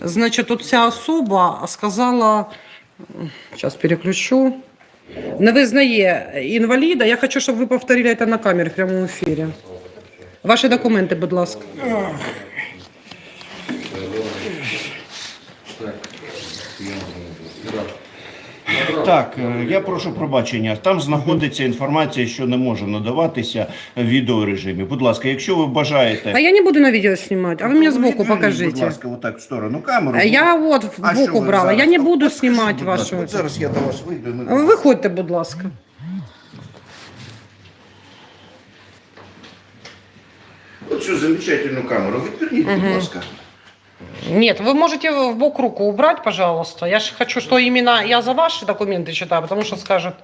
Значить, тут ця особа сказала, сейчас переключу, не визнає інваліда. Я хочу, щоб ви повторили це на камері в прямому ефірі. Ваші документи, будь ласка. Так, е, я прошу пробачення. Там знаходиться інформація, що не може надаватися в відеорежимі. Будь ласка, якщо ви бажаєте. А я не буду на відео знімати, а ви мені збоку Відверніть, покажіть. Будь ласка, отак в сторону камеру. А Я от в боку брала, зараз? я не буду знімати вашу. От зараз я до вас вийду. Виходьте, будь ласка. Оцю замечательну камеру. Відверніть, будь ласка. Нет, вы можете в бок руку убрать, пожалуйста. Я же хочу, что именно я за ваши документы читаю, потому что скажет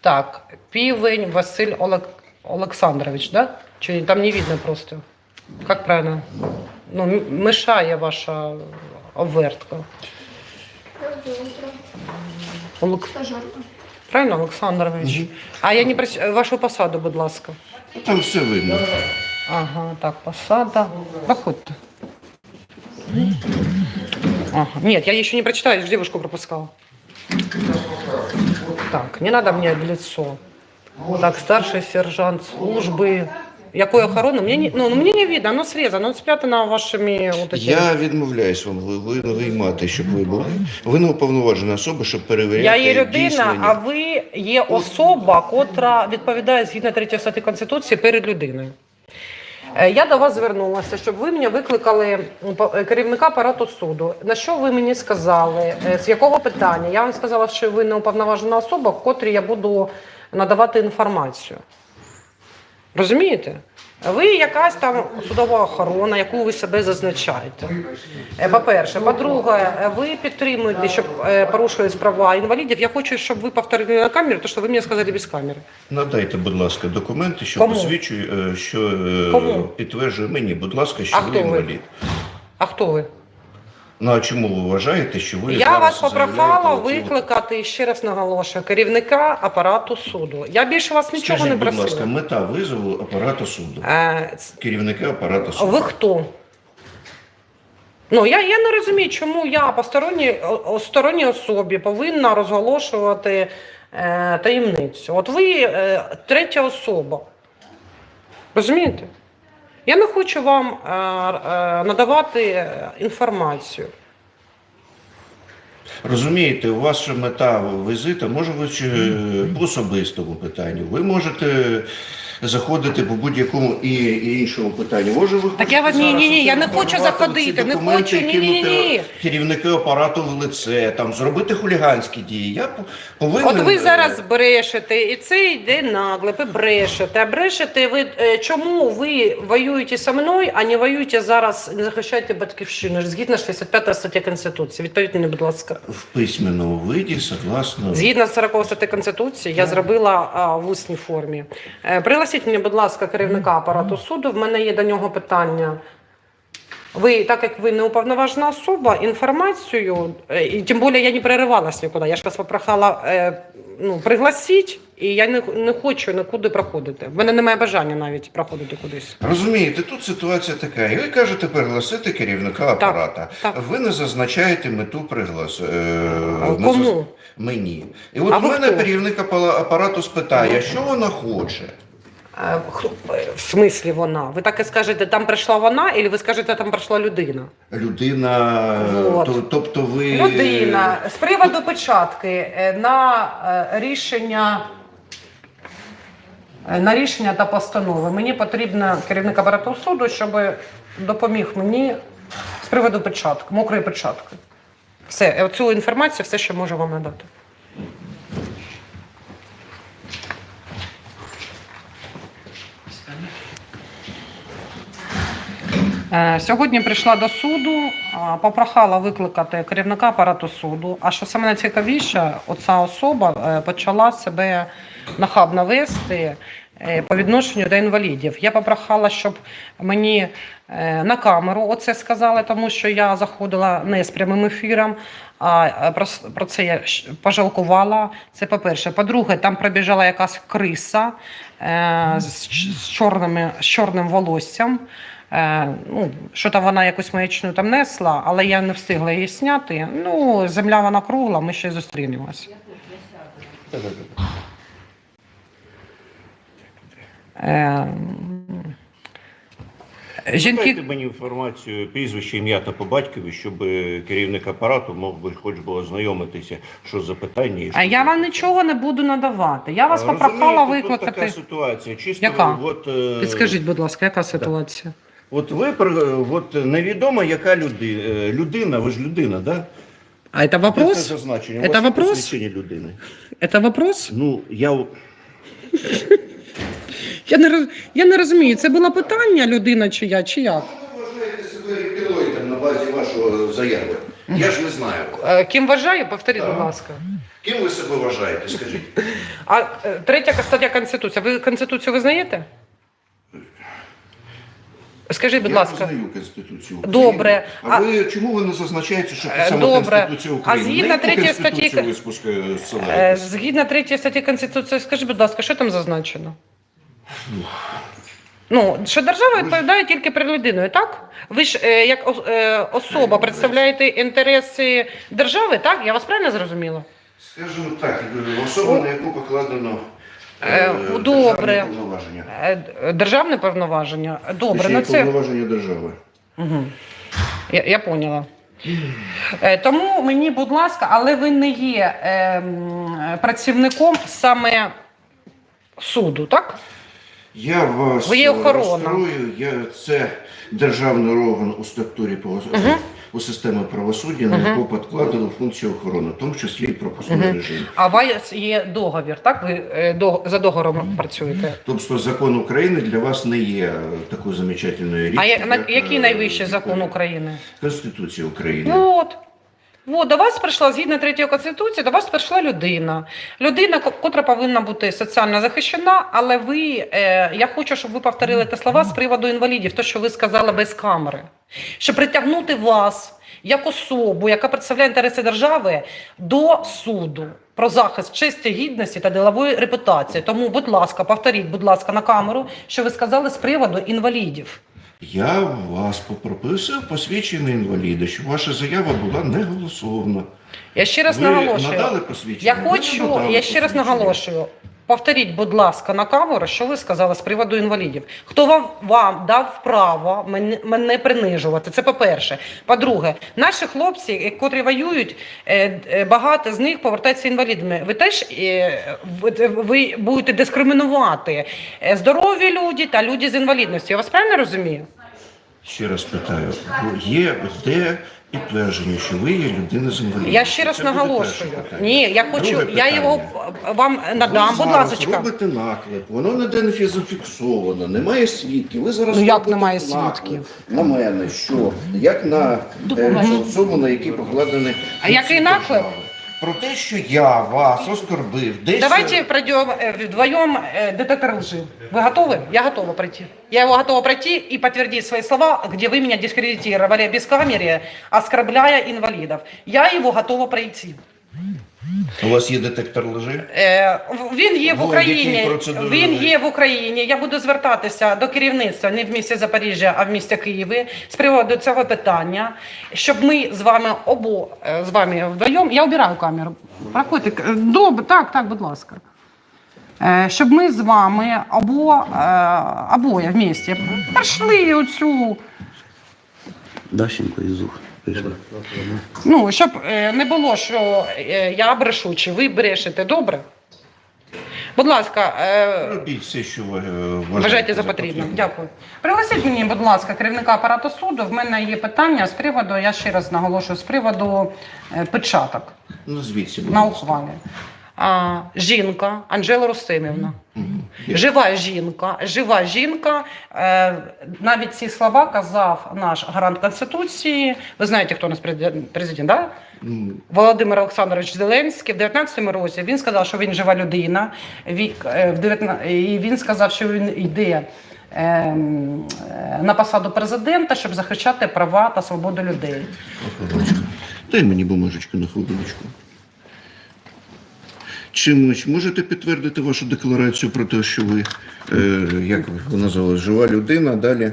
так, Пивень Василь Олег... Олександрович, да? Чи там не видно просто. Как правильно? Ну, мешає ваша обвертка. Олег... Правильно, Олександрович? А я не прос... вашу посаду, будь ласка. Там все видно. Ага, так, посада. Проходьте. Ага. Нет, я еще не прочитала, я же девушку пропускала. Так, не надо мне лицо. Так, старший сержант службы. Якої охорони? Мені, не- ну, ну, мені не видно, оно срезано, оно спрятано вашими вот этими. Я відмовляюсь вам ви- ви- виймати, щоб ви були. Ви не уповноважена особа, щоб перевіряти. Я є людина, а ви є особа, котра відповідає згідно 3 статті Конституції перед людиною. Е, Я до вас звернулася, щоб ви мені викликали е, керівника апарату суду. На що ви мені сказали? Е, З якого питання? Я вам сказала, що ви не уповноважена особа, в котрій я буду надавати інформацію. Розумієте? Ви якась там судова охорона, яку ви себе зазначаєте. Е, По-перше, по-друге, е, ви підтримуєте, щоб порушують порушувались права інвалідів. Я хочу, щоб ви повторили на камеру, те, що ви мені сказали без камери. Надайте, будь ласка, документи, що Кому? посвідчує, е, що е, Кому? підтверджує мені, будь ласка, що А ви інвалід. ви? інвалід. А хто ви? Ну а чому ви вважаєте, що ви Я вас попрохала викликати ще раз наголошую керівника апарату суду. Я більше вас нічого Скажіть, не будь ласка, мета визову апарату суду, Е, керівника апарату суду. ви хто? Ну я, я не розумію, чому я посторонній сторонній особі повинна розголошувати е, таємницю. От ви е, третя особа. Розумієте? Я не хочу вам е, е, надавати інформацію. Розумієте, у вас мета візиту може бути по особистому питанню. Ви можете заходити по будь-якому і, і іншому питанню. Може, ви Так я хочете ні, ні, ні, я не хочу заходити, не хочу, ні, ні, ні, керівника апарату в лице, там зробити хуліганські дії. Я по- повинен. От ви е, зараз брешете, і це йде нагле, ви брешете. А брешете ви е, чому ви воюєте зі мною, а не воюєте зараз, не захищаєте батьківщину згідно 65 статті Конституції? Відповідь мені, будь ласка. в письменному виді, согласно Згідно з 40 статті Конституції, я зробила а, в усній формі. Е, Пригласіть мені, будь ласка, керівника апарату суду. В мене є до нього питання. Ви, так як ви не уповноважена особа, інформацію, е, і тим більше я не переривалась нікуди. Я ж вас попрохала е, ну, пригласіть, і я не, не хочу нікуди проходити. В мене немає бажання навіть проходити кудись. Розумієте, тут ситуація така. І ви кажете пригласити керівника апарата. так. Ви не зазначаєте мету приглас. Е, не кому? заз- Мені. І от А у ви мене хто? керівник апала- апарату спитає, що вона хоче. Е, В смислі вона? Ви так і скажете, там прийшла вона, або ви скажете, там прийшла людина? Людина, Вот. то, тобто ви. Людина з приводу печатки е, на е, рішення. е, На рішення та постанови мені потрібен керівник апарату суду, щоб допоміг мені з приводу печатки, мокрої печатки. Все, е, цю інформацію, все, що можу вам надати. Сьогодні прийшла до суду, попрохала викликати керівника апарату суду. А що саме найцікавіше, оця особа е, почала себе нахабно вести е, по відношенню до інвалідів. Я попрохала, щоб мені е, на камеру оце сказали, тому що я заходила не з прямим ефіром. А е, про, це я пожалкувала. Це по-перше. По-друге, там пробіжала якась криса е, з, чорними, з чорним волоссям. Е, ну, що там вона якусь маячню там несла, але я не встигла її зняти. Ну, земля вона кругла, ми ще й зустрінемось. Е, жінки, Дайте мені інформацію, прізвище, ім'я та по батькові, щоб е, керівник апарату мог би хоч би ознайомитися, що за питання. і а я за- вам нічого не буду надавати. Я вас Розумієте, попрохала тут така викликати. ситуація. Чисто, Яка? От, е, Підскажіть, будь ласка, яка ситуація? От ви при- от невідомо, яка людина, людина, ви ж людина, да? А это Де це вопрос? зазначення? Это Ваше вопрос? посвідчення людини. Это вопрос? Ну, я Я не, роз- я не розумію, це було питання людина чи я, чи як? Ви вважаєте себе рептилоїдом на базі вашого заяви? Я ж не знаю. Е, Ким вважаю? Повторіть, будь ласка. Ким ви себе вважаєте, скажіть? А е, третя стаття Конституції. Ви Конституцію визнаєте? Скажіть, будь я ласка. визнаю Конституцію України. Добре. А, А- ви чому ви не зазначаєте, що Е, це саме добре. Конституція А згідно третьої статті- Е? Згідно третьої статті Конституції, скажіть, будь ласка, що там зазначено? Ну, що держава відповідає тільки перед людиною, так? Ви ж е, як е, особа представляєте інтереси держави, так? Я вас правильно зрозуміла? Скажімо так, особа, на яку покладено Е, е, добре. державні повноваження. Е, Державне повноваження. Добре, Точніше, ну це. повноваження держави. Угу. Я, я поняла. Е, Тому мені, будь ласка, але ви не є е, м, працівником саме суду, так? Я вас Ви є охорона. розстрою, я це державний орган у структурі право- у системи правосуддя, на яку підкладено функцію охорони, в тому числі і пропускний режим. А у вас є договір, так? Ви е, до, за договором працюєте. Тобто закон України для вас не є такою замечательною річчю. А я, на, як, який е, найвищий закон України? Конституція України. Ну от. От, до вас прийшла згідно третьої конституції, до вас прийшла людина. Людина, ко- котра повинна бути соціально захищена, але ви, е, я хочу, щоб ви повторили ті слова з приводу інвалідів, то, що ви сказали без камери. Щоб притягнути вас як особу, яка представляє інтереси держави, до суду про захист честі, гідності та ділової репутації. Тому, будь ласка, повторіть, будь ласка, на камеру, що ви сказали з приводу інвалідів. Я вас попросив посвідчення інваліда, щоб ваша заява була не голословна. Я ще раз Ви наголошую. надали посвідчення? Я Ви хочу, надали я ще раз посвідчення. наголошую. Повторіть, будь ласка, на камеру, що ви сказали з приводу інвалідів. Хто вам, вам дав право мене, мене принижувати? Це по-перше. По-друге, наші хлопці, е, котрі воюють, е, е, багато з них повертаються інвалідами. Ви теж е, ви- ви будете дискримінувати е, здорові люди та люди з інвалідністю. Я вас правильно розумію? Ще раз питаю, є де підтвердження, що ви є людина з інвалідністю? Я ще раз Це буде наголошую. перше питання. Ні, я хочу, Друге я питання. його вам надам, будь зараз ласка. робите наклеп, воно ніде не зафіксовано, немає свідків. Ви зараз Ну, як робите немає наклеп свідків? На мене, що? Як на е, особу, на якій покладені А який наклеп? держави. Про те, що я вас оскорбив, десь... Давайте пройдем э, вдвоем э, детектор лжи. Вы готовы? Я готова пройти. Я его готова пройти и подтвердить свои слова, где вы меня дискредитировали без камеры, оскорбляя инвалидов. Я его готова пройти. У вас є детектор лжи? Е, Він є в Україні. Він є в Україні. Я буду звертатися до керівництва не в місті Запоріжжя, а в місті Києві з приводу цього питання, щоб ми з вами обо е, з вами вдвоєм. Я обираю камеру. Проходьте. Добре, так, так, будь ласка. Е, Щоб ми з вами обо, е, обоє в місті пройшли оцю. Дащенко і Зух прийшли. Ну, щоб е, не було, що е, я брешу, чи ви брешете. Добре? Будь ласка, е, Робіть все, що ви е, вважаєте, Вважайте за потрібне. Дякую. Пригласіть мені, будь ласка, керівника апарату суду. В мене є питання з приводу, я ще раз наголошую, з приводу е, печаток звідси, будь на ласка. ухвалі. А, жінка Анжела Рустимівна. Є. Жива жінка, жива жінка. Е, навіть ці слова казав наш гарант Конституції. Ви знаєте, хто у нас президент, да? Володимир Олександрович Зеленський в 19-му році він сказав, що він жива людина. Е, в 19 І він сказав, що він йде ем, на посаду президента, щоб захищати права та свободу людей. Дай мені бумажечку на хвилиночку. Чимось можете підтвердити вашу декларацію про те, що ви, е, як ви назвали, жива людина, далі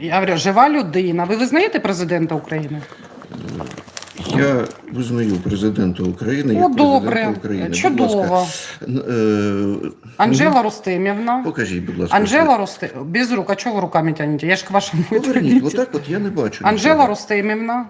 Я говорю, жива людина. Ви визнаєте президента України? Я визнаю президента України як добре, України. Чудово. е, Анжела Рустемівна. Покажіть, будь ласка. Анжела Рустемівна. Без рук, а чого ви руками тянете? Я ж к вашому Поверніть, отак от я не бачу. Анжела нічого. Рустемівна.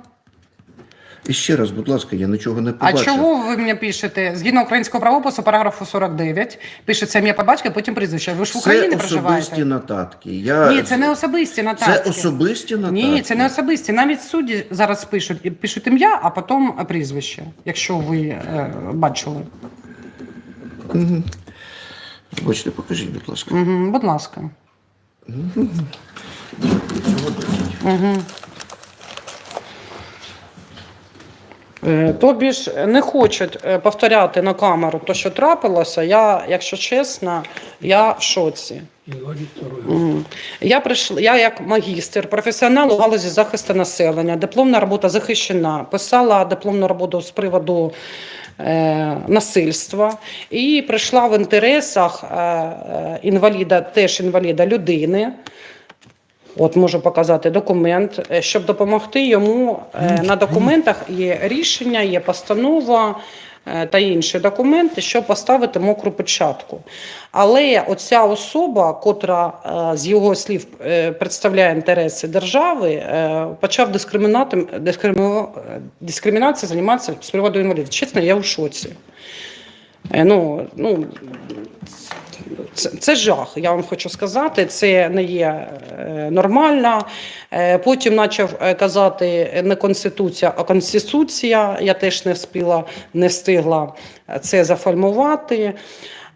І ще раз, будь ласка, я нічого не А чого ви мені пишете? Згідно українського правопису, параграфу 49, пишеться ім'я по батьку, потім прізвище. Ви ж в Україні Це проживаєте? особисті нотатки. Я... Ні, це не особисті Це особисті нотатки? Ні, це не особисті. Навіть судді зараз пишуть, пишуть ім'я, а потім прізвище, якщо ви е, бачили. Бачите, покажіть, будь ласка. Угу, будь ласка. Цього досить. Е, Тобі ж не хочуть е, повторяти на камеру те, що трапилося. Я, якщо чесно, я в шоці. Я прийшла, я як магістр, професіонал у галузі захисту населення, дипломна робота захищена, писала дипломну роботу з приводу е, насильства і прийшла в інтересах е, е, інваліда, теж інваліда людини. От можу показати документ, е, щоб допомогти йому. е, На документах є рішення, є постанова е, та інші документи, щоб поставити мокру печатку. Але оця особа, котра з його слів представляє інтереси держави, почав дискримінатом е, займатися з приводу інвалідів. Чесно, я в шоці. Ну, ну, це, це жах, я вам хочу сказати. Це не є е, нормально. Е, Потім почав е, казати не конституція, а конституція. Я теж не встигла, не встигла це зафільмувати.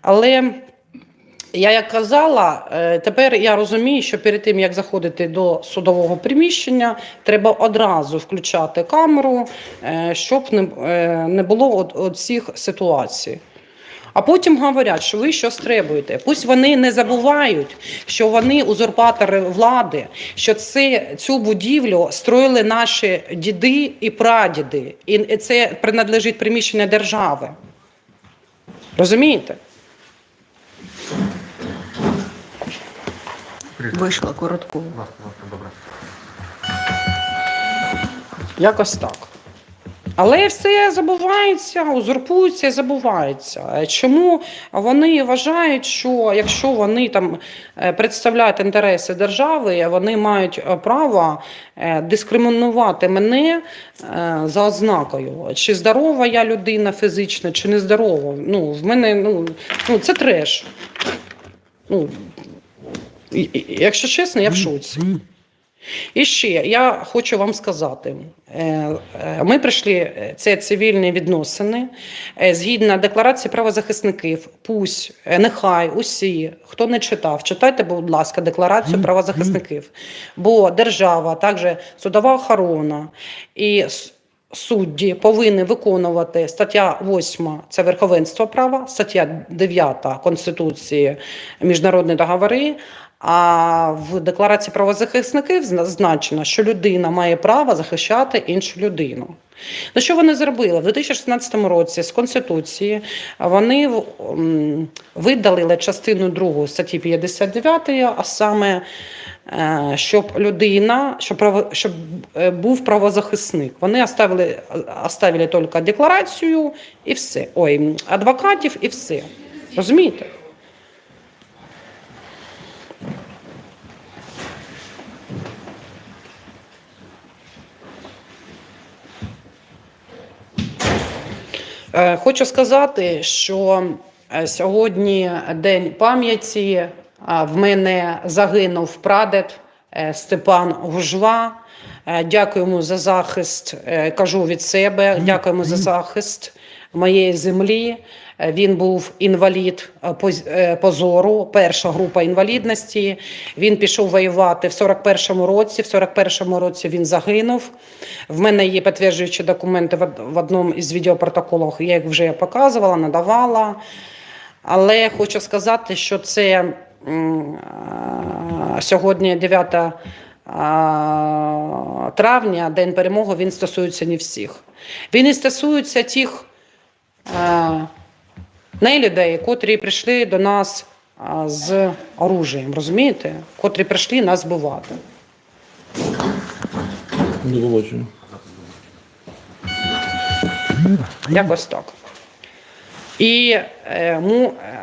Але я як казала, тепер я розумію, що перед тим як заходити до судового приміщення, треба одразу включати камеру, щоб не, було цих ситуацій. А потім говорять, що ви щось требуєте. Пусть вони не забувають, що вони узурпатори влади, що це цю будівлю строїли наші діди і прадіди, і це принадлежить приміщення держави. Розумієте? Вийшла коротко. Якось так. Але все забувається, узурпується і забувається. Чому вони вважають, що якщо вони там е, представляють інтереси держави, вони мають е, право е, дискримінувати мене за ознакою, чи здорова я людина фізично, чи не здорова. Ну, в мене ну, ну це треш. Ну, якщо чесно, я в шоці. І ще я хочу вам сказати: е, е, ми прийшли е, це цивільні відносини згідно декларації правозахисників. Пусть нехай усі, хто не читав, читайте, будь ласка, декларацію правозахисників. Бо держава, також судова охорона і судді повинні виконувати стаття 8 – це верховенство права, стаття 9 Конституції, міжнародні договори. А в декларації правозахисників зазначено, що людина має право захищати іншу людину. Ну, що вони зробили? В 2016 році з Конституції вони видалили частину 2 статті 59, а саме, е, щоб людина, щоб, щоб е, був правозахисник. Вони оставили, оставили тільки декларацію і все. Ой, адвокатів і все. Розумієте? Хочу сказати, що е, сьогодні день пам'яті. В мене загинув прадед е, Степан Гужва. Е, Дякуємо за захист. е, Кажу від себе. Дякуємо за захист моєї землі. Е, Він був інвалід е, поз- е, позору, перша група інвалідності. Він пішов воювати в 41-му році. В 41-му році він загинув. В мене є підтверджуючі документи в одному із відеопротоколів. Я їх вже показувала, надавала. Але хочу сказати, що це сьогодні 9 травня, День перемоги, він стосується не всіх. Він і стосується тих не людей, котрі прийшли до нас з оружієм, розумієте? Котрі прийшли нас вбивати. До. Якось так. І е,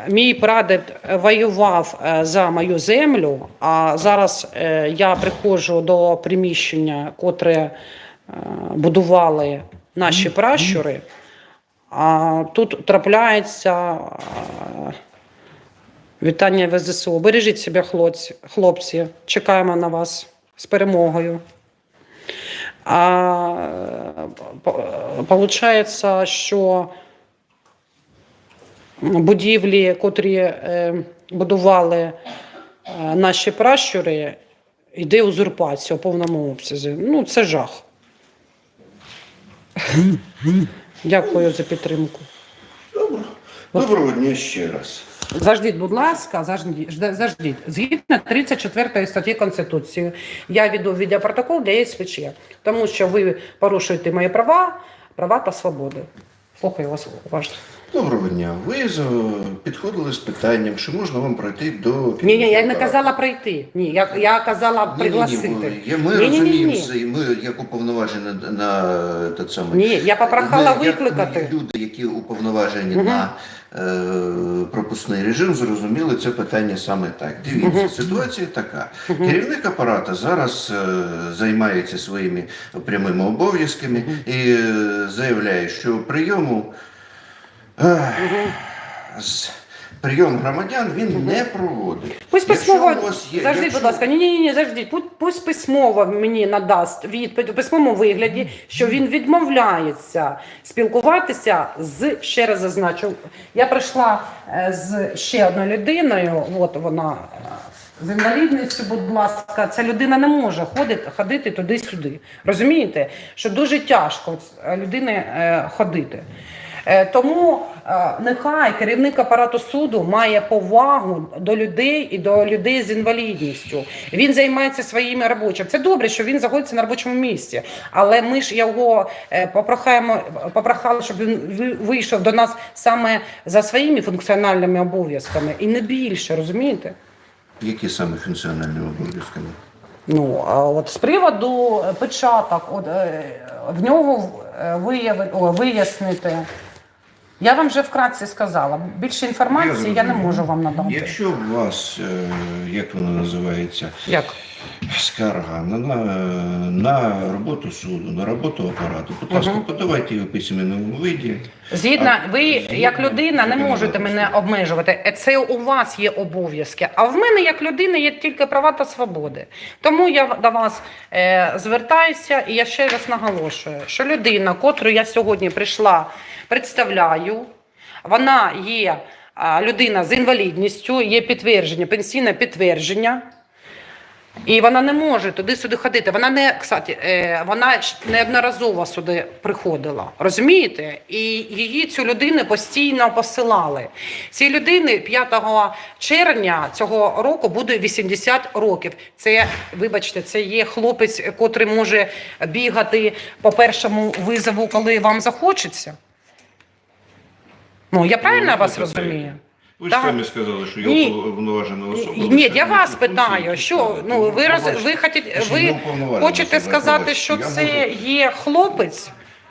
мій прадед воював е, за мою землю, а зараз я приходжу до приміщення, котре будували наші пращури, тут трапляється вітання ВЗСУ. Бережіть себе, хлопці, хлопці. Чекаємо на вас з перемогою. А виходить, що будівлі, котрі е, будували е, наші пращури, йде узурпація у повному обсязі. Ну, це жах. Дякую за підтримку. Добре. Доброго дня ще раз. Заждіть, будь ласка, заждіть, заждіть. Згідно 34 статті Конституції, я веду відеопротокол для СВЧ, тому що ви порушуєте мої права, права та свободи. Слухаю вас уважно. Доброго дня. Ви з- підходили з питанням, чи можна вам пройти до Ні, ні, я не казала прийти. Ні, я, я казала пригласити. Ми Ні-ні-ні-ні. розуміємо, це, і ми як уповноважені на, на те саме. Ні, я попрохала Ми, як викликати. Люди, які уповноважені на е, пропускний режим, зрозуміли це питання саме так. Дивіться, ситуація така. Керівник апарата зараз е, займається своїми прямими обов'язками і е, заявляє, що прийому. З- Прийом громадян він не проводить. Пусть Якщо письмово, у вас є- заждіть, якщо- будь ласка, ні, ні, ні, заждіть. Пусть, пусть письмово мені надасть відповідь у письмовому вигляді, що він відмовляється спілкуватися з ще раз зазначу. Я прийшла е, з ще одною людиною. От вона е, з інвалідністю, будь ласка, ця людина не може ходити, ходити туди-сюди. Розумієте, що дуже тяжко е, людини е, ходити. Е, Тому е, нехай керівник апарату суду має повагу до людей і до людей з інвалідністю. Він займається своїми робочими. Це добре, що він знаходиться на робочому місці. Але ми ж його е, попрохаємо, попрохали, щоб він вийшов до нас саме за своїми функціональними обов'язками і не більше, розумієте? Які саме функціональні обов'язки? Ну, а от з приводу печаток, от, е, в нього вияви, о, вияснити. Я вам вже вкратце сказала. Більше інформації я, не можу вам надати. Якщо у вас, е, як воно називається, Як? Скарга на, на, на роботу суду, на роботу апарату, будь ласка, подавайте її у письменному виді. Згідно, А, ви згідно як людина не можете мене обмежувати. Е, Це у вас є обов'язки. А в мене як людини є тільки права та свободи. Тому я до вас е, звертаюся і я ще раз наголошую, що людина, котру я сьогодні прийшла, представляю, вона є людина з інвалідністю, є підтвердження, пенсійне підтвердження. І вона не може туди-сюди ходити. Вона не кстати, е, вона неодноразово сюди приходила. Розумієте? І її цю людину постійно посилали. Цій людини 5 червня цього року буде 80 років. Це, вибачте, це є хлопець, котрий може бігати по першому визову, коли вам захочеться. Ну, я правильно вас розумію? Ви ж Так. самі сказали, що Ні. я уповноважена особа. Ні, я вас питаю, що ну ви роз ви хочете, ви хочете сказати, що це є хлопець,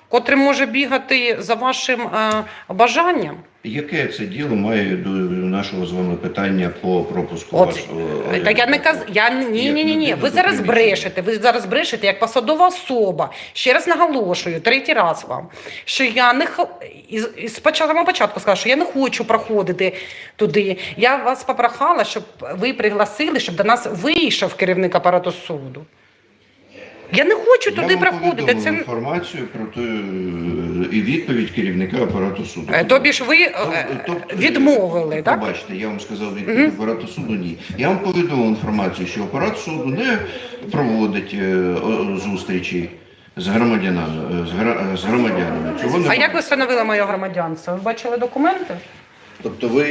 котрий може бігати за вашим е, бажанням? Яке це діло має до нашого з вами питання по пропуску От вашого? е, так я не каз... я ні, ні, ні, ні. Ви зараз брешете. Ви зараз брешете як посадова особа. Ще раз наголошую, третій раз вам, що я не х... із, початку початку сказала, що я не хочу проходити туди. Я вас попрохала, щоб ви пригласили, щоб до нас вийшов керівник апарату суду. Я не хочу Я туди вам проходити. повідомив Це інформацію про те е, і відповідь керівника апарату суду. Е, тобі ж ви е, Тобто, відмовили, так? Побачите, я вам сказав відповідь апарату суду ні. Я вам повідомив інформацію, що апарат суду не проводить е, о- зустрічі з громадянами. З, гра- з громадянами. Чого А не як ви встановили моє громадянство? Ви бачили документи? Тобто ви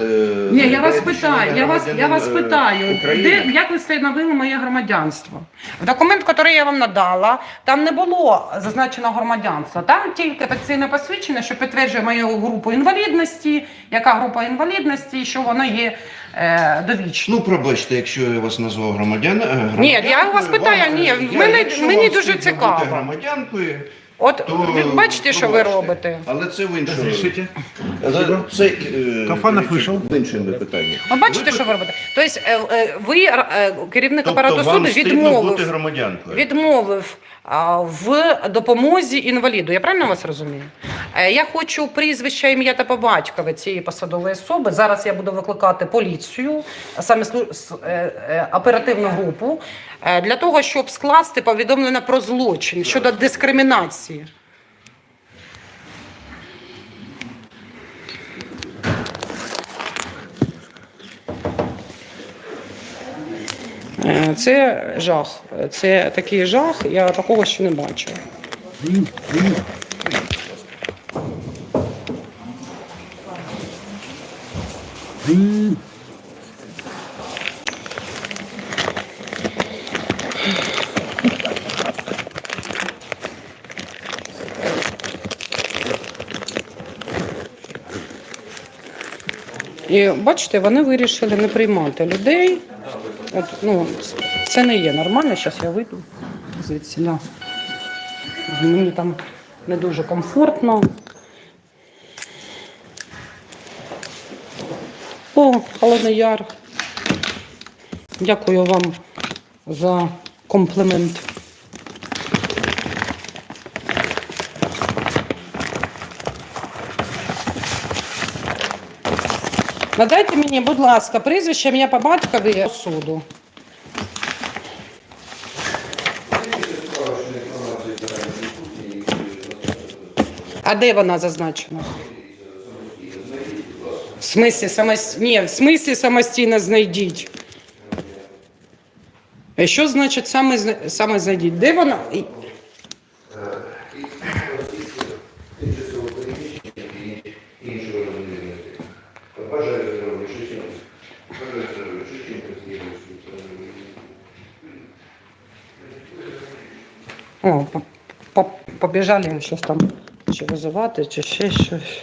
е, Ні, я вас питаю, я вас, я вас е, питаю, де, як ви встановили моє громадянство? В документ, який я вам надала, там не було зазначено громадянство. Там тільки пенсійне посвідчення, що підтверджує мою групу інвалідності, яка група інвалідності, і що воно є е, довічно. Ну, пробачте, якщо я вас назвав громадян. е, Ні, я вас питаю, вам, ні, я- якщо мені вам дуже цікаво. громадянкою, От то ви бачите, що ви робите? Але це в іншому. Разрешите? Але це е, Кафанов вийшов. в іншому питанні. Ви бачите, що ви робите? Тобто е, е, ви, е, керівник Тобто апарату вам суду, відмовив. громадянкою. відмовив а, в допомозі інваліду. Я правильно вас розумію? Е, Я хочу прізвище, ім'я та по батькові цієї посадової особи. Зараз я буду викликати поліцію, саме е, е, оперативну групу, для того, щоб скласти повідомлення про злочин щодо дискримінації. Це жах. Це такий жах, я такого ще не бачила. І бачите, вони вирішили не приймати людей. От, ну, це не є нормально. Зараз я вийду звідси. Мені там не дуже комфортно. О, Холодний Яр. Дякую вам за комплімент. Надайте мені, будь ласка, прізвище ім'я по батькові суду. А де вона зазначена? В смислі самос... Ні, в смислі самостійно знайдіть. А що значить саме, саме знайдіть? Де вона? О, по- по- побіжали щось там чи визивати, чи ще щось.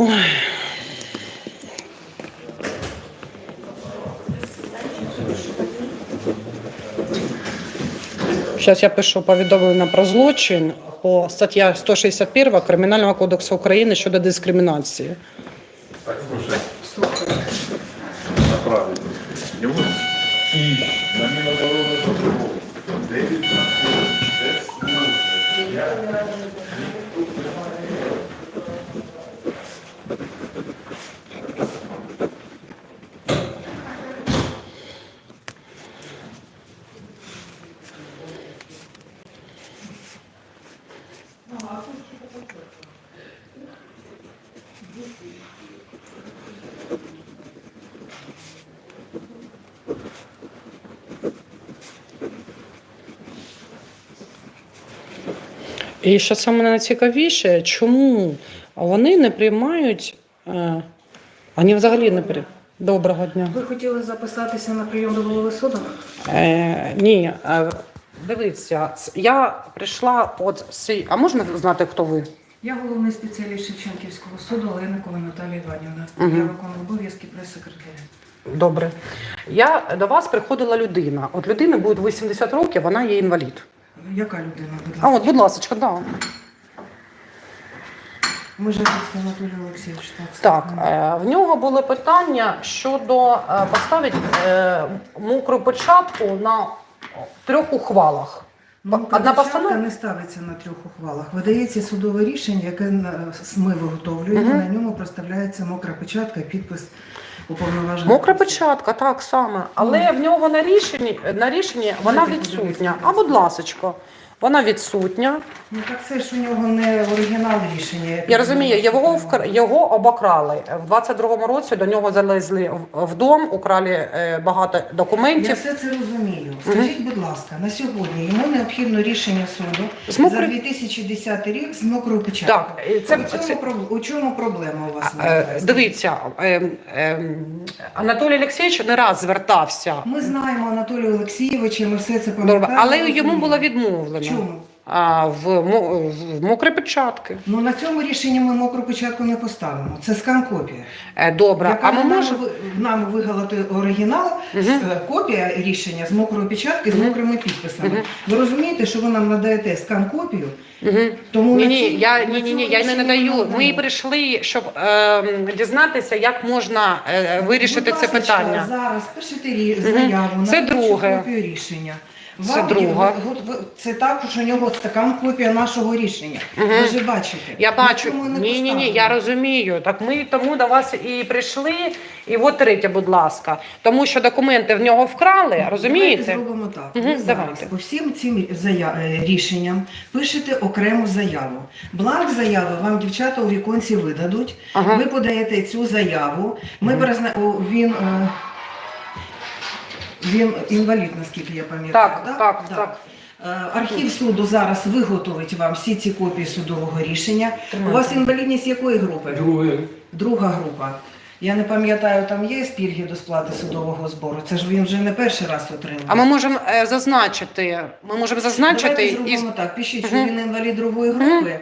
Ой. Я пишу повідомлення про злочин по стаття 161 Кримінального кодексу України щодо дискримінації. І що саме найцікавіше, чому вони не приймають. Е, вони взагалі не приймають. Доброго дня. Ви хотіли записатися на прийом до голови суду? Е, ні, е, дивіться, я прийшла от цей. А можна знати, хто ви? Я головний спеціаліст Шевченківського суду Оленикова Наталія Іванівна. Мгм. Я виконую обов'язки прес-секретаря. Добре. Я до вас приходила людина. От людини буде 80 років, вона є інвалід. Яка людина, будь А от, будь ласка, да. Межевицький Анатолій Олексійович. Так, е, в нього були питання щодо е, поставити е, мокру початку на трьох ухвалах. Ну, Одна постанова? не ставиться на трьох ухвалах. Видається судове рішення, яке на- ми виготовлюємо. Мгм. На ньому проставляється мокра печатка, підпис уповноваженого. Мокра печатка, так саме. Але в нього на рішенні, на рішенні вона відсутня. А будь ласочка, Вона відсутня. Ну так це ж у нього не оригінал рішення. Я розумію, його вкр- його обокрали в 22-му році. До нього залезли в- дом, украли е, багато Я все це розумію. Скажіть, будь ласка, на сьогодні йому необхідно рішення суду З за 2010 рік з мокрою печаткою. Так, це- у, цьому, це- у чому проблема у вас? Е. Дивіться, е, е, Анатолій Олексійович не раз звертався, Ми знаємо Анатолія Олексійовича, ми все це пам'ятаємо. але йому було відмовлено. Чому? А, в, мо- в мокрі печатки. Ну на цьому рішенні ми мокру печатку не поставимо. Це скан-копія. Е, Добре, Яка а ми нам можемо. ви- нам вигалати оригінал, Мгм. з- е, копія рішення з мокрою печаткою, з Мгм. мокрими підписами. Мгм. Ви розумієте, що ви нам надаєте скан-копію? Угу. Тому Ні, на ні, цій- я на ні, ні, ні, цьому я не рішенні надаю. нам Ми прийшли, щоб е, дізнатися, як можна е, вирішити Будь це ласка, питання. Зараз пишете рі- Мгм. заяву Це на першу друге. копію рішення. Це Вам друге. є- от Це також у нього стакан копія нашого рішення. Ви ж бачите. Я бачу, не ні, ні, ні, я розумію. Так ми тому до вас і прийшли. І от третє, будь ласка. Тому що документи в нього вкрали, Давайте розумієте? зробимо так. Мгм, Ви зараз давайте. по всім цим зая... е, рішенням пишете окрему заяву. Бланк заяви вам дівчата у віконці видадуть. Ага. Ви подаєте цю заяву. Ми призна... о, він, е, він інвалід, наскільки я пам'ятаю. Так, так, Да. так. Е, Архів суду зараз виготовить вам всі ці копії судового рішення. У вас інвалідність якої групи? Друге. Друга група. Я не пам'ятаю, там є пільги до сплати судового збору. Це ж він вже не перший раз отримав. А ми можемо е, зазначити. Ми можемо зазначити Давайте і зробимо так. Пишіть, що Мгм. він інвалід другої групи,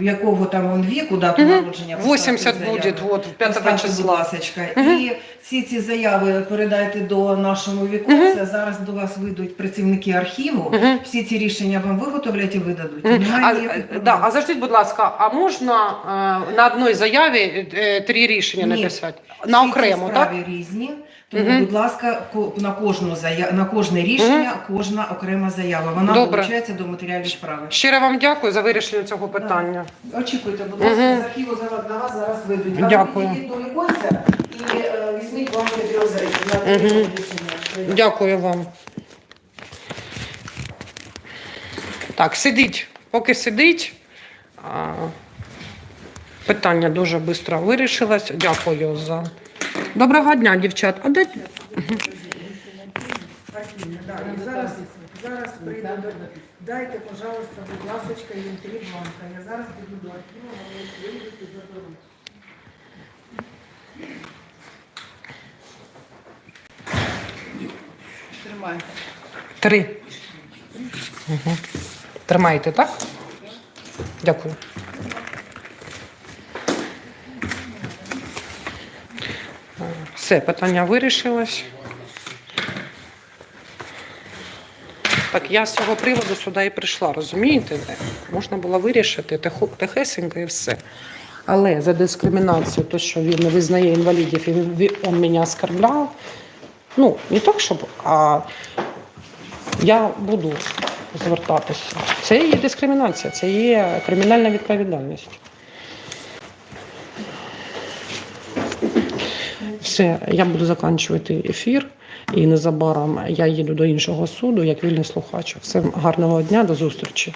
якого там он віку, дату народження. поставте 80 буде, от, 5 числа. будь ласочка. І всі ці заяви передайте до нашого віконця. Зараз до вас вийдуть працівники архіву. Всі ці рішення вам виготовлять і видадуть. Немає А, е, да, а заждіть, будь ласка, а можна е, на одній заяві е, три рішення Ні. написати? На окремо, так? різні. Тому, Мгм. будь ласка, на кожну зая... на кожне рішення кожна окрема заява. Вона долучається до матеріалів справи. Щиро вам дякую за вирішення цього питання. Очікуйте, будь ласка, Мгм. з архіву зараз на вас зараз вийдуть. Дякую. до віконця і е, візьміть вам рішення. Дякую вам. Так, сидіть. Поки сидить. Питання дуже швидко вирішилось. Дякую за. Доброго дня, дівчат. А де... Зараз, зараз прийду до... Дайте, пожалуйста, будь ласочка, їм три бланка. Я зараз піду до архіву, вони вийдуть і заберуть. Три. Угу. Тримаєте, так? Дякую. Все, питання вирішилось. Так, я з цього приводу сюди і прийшла, розумієте? Можна було вирішити тихесенько і все. Але за дискримінацію, то, що він не визнає інвалідів, і він, мене оскорбляв, ну, не так, щоб, а я буду звертатися. Це є дискримінація, це є кримінальна відповідальність. Все, я буду закінчувати ефір, і незабаром я їду до іншого суду як вільний слухач. Всім гарного дня, до зустрічі.